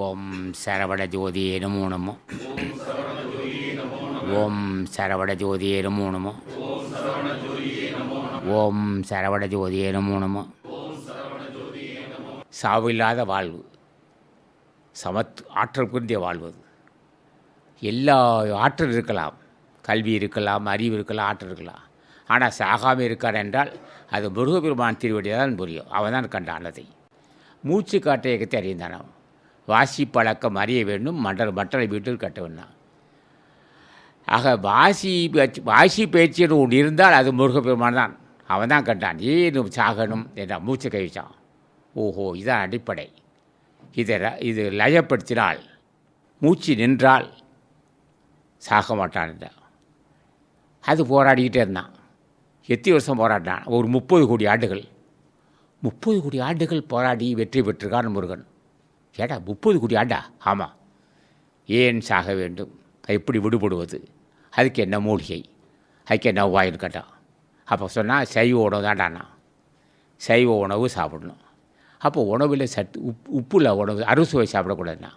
ஓம் சரவண ஜோதியே நமோ நமோ. ஓம் சரவண ஜோதியே நமோ நமோ. ஓம் சரவண ஜோதியே நமோ நமோ. சாவில்லாத வாழ்வு. சமத் ஆற்றல் புரிந்திய வாழ்வது எல்லா ஆற்றல் இருக்கலாம். கல்வி இருக்கலாம் அறிவு இருக்கலாம் ஆற்றல் இருக்கலாம். ஆனால் சாகாமல் இருக்கார் என்றால் அது முருகபெருமான் திருவடியாக தான் புரியும். அவன் தான் கண்டான் அதை மூச்சு காட்ட இயக்கத்தை அறிந்தான் அவன். வாசி பழக்கம் அறிய வேண்டும். மற்ற மற்ற வீட்டில் கட்ட வேண்டாம். ஆக வாசி பேச்சு வாசி பேச்சுன்னு ஒன்று இருந்தால் அது முருகப்பெருமான் தான். அவன் தான் கட்டான். ஏன் சாகணும் என்றான் மூச்சு கழிச்சான் ஓஹோ இதான் அடிப்படை. இதை இது லயப்படுத்தினால் மூச்சு நின்றால் சாக மாட்டான் என்றான். அது போராடிக்கிட்டே இருந்தான். எத்தனை வருஷம் போராடினான்? ஒரு முப்பது கோடி ஆண்டுகள். முப்பது கோடி ஆண்டுகள் போராடி வெற்றி பெற்றிருக்கான் முருகன். ஏடா முப்பது கோடி ஆண்டா? ஆமாம் ஏன் சாக வேண்டும்? எப்படி விடுபடுவது? அதுக்கு என்ன மூலிகை? அதுக்கு என்ன வாயில் கேட்டான் அப்போ சொன்னால் சைவ உணவு தான்டாண்ணா சைவ உணவு சாப்பிடணும். அப்போ உணவில் சத்து உப் உப்புல உணவு அறுசுவை சாப்பிடக்கூடாதுண்ணா.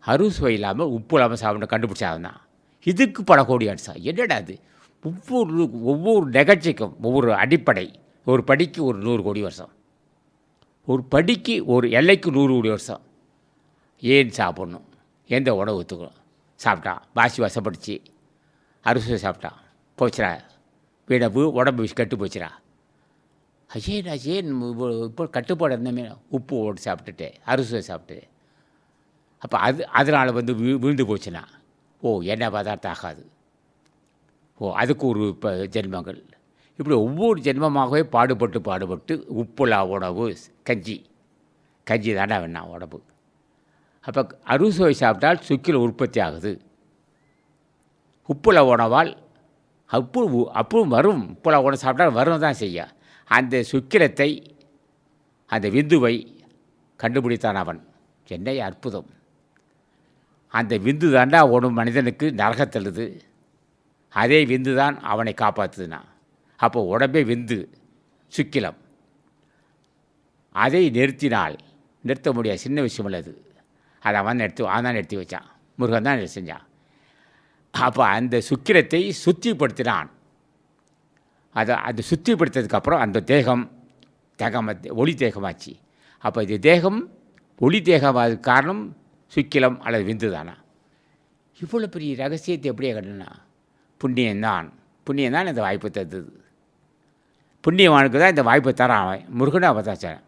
அறுசுவை இல்லாமல் உப்பு இல்லாமல் சாப்பிட கண்டுபிடிச்சாதான் இதுக்கு பல கோடி அடிச்சா என்னடா அது ஒவ்வொரு ஒவ்வொரு நிகழ்ச்சிக்கும் ஒவ்வொரு அடிப்படை. ஒரு படிக்கு ஒரு நூறு கோடி வருஷம். ஒரு படிக்கு ஒரு எல்லைக்கு நூறு கோடி வருஷம். ஏன் சாப்பிட்ணும்? எந்த உணவு ஒத்துக்கணும் சாப்பிட்டான் வாசி வசப்படுச்சு அரிசி சாப்பிட்டான் போச்சுடா. வீடப்பு உடம்பு கெட்டு போச்சுடா. ஏன் ஏன் இப்போ இப்போ கட்டுப்பாடு இருந்தமே உப்பு ஓட்டு சாப்பிட்டுட்டு அரிசி சாப்பிட்டு. அப்போ அது அதனால் வந்து வீ விழுந்து போச்சுன்னா ஓ என்ன பதார்த்தம் ஆகாது. ஓ அதுக்கு ஒரு இப்போ ஜென்மங்கள். இப்படி ஒவ்வொரு ஜென்மமாகவே பாடுபட்டு பாடுபட்டு உப்புலா உணவு கஞ்சி. கஞ்சி தாண்டா வேணாம் உடம்பு. அப்போ அறுசுவை சாப்பிட்டால் சுக்கில் உற்பத்தி ஆகுது. உப்புல உணவால் அப்பு அப்பும் வரும். உப்புல உணவு சாப்பிட்டால் வரும் தான் செய்ய. அந்த சுக்கிரத்தை அந்த விந்துவை கண்டுபிடித்தான் அவன். சென்னை அற்புதம். அந்த விந்து தாண்டா ஒரு மனிதனுக்கு நரகத்தழுது. அதே விந்து தான் அவனை காப்பாற்றுதுனா அப்போ உடம்பே விந்து சுக்கிலம். அதை நிறுத்தினால் நிறுத்த முடியாது சின்ன விஷயம் இல்லை அது அதை அவன் நிறுத்தி அவன் தான் நிறுத்தி வச்சான். முருகன் தான் செஞ்சான். அப்போ அந்த சுக்கிரத்தை சுத்திப்படுத்தினான். அதை அது சுத்திப்படுத்ததுக்கப்புறம் அந்த தேகம் தேகம் ஒளி தேகமாச்சு. அப்போ இது தேகம் ஒளி தேகமாக காரணம் சுக்கிலம் அல்லது விந்து தானா? இவ்வளோ பெரிய ரகசியத்தை எப்படியே கண்டுனா புண்ணியந்தான் புண்ணியம் தான் இந்த வாய்ப்பு தந்தது புண்ணியவானுக்கு தான் இந்த வாய்ப்பை தரான் அவன். முருகனை அவதாச்சாரன்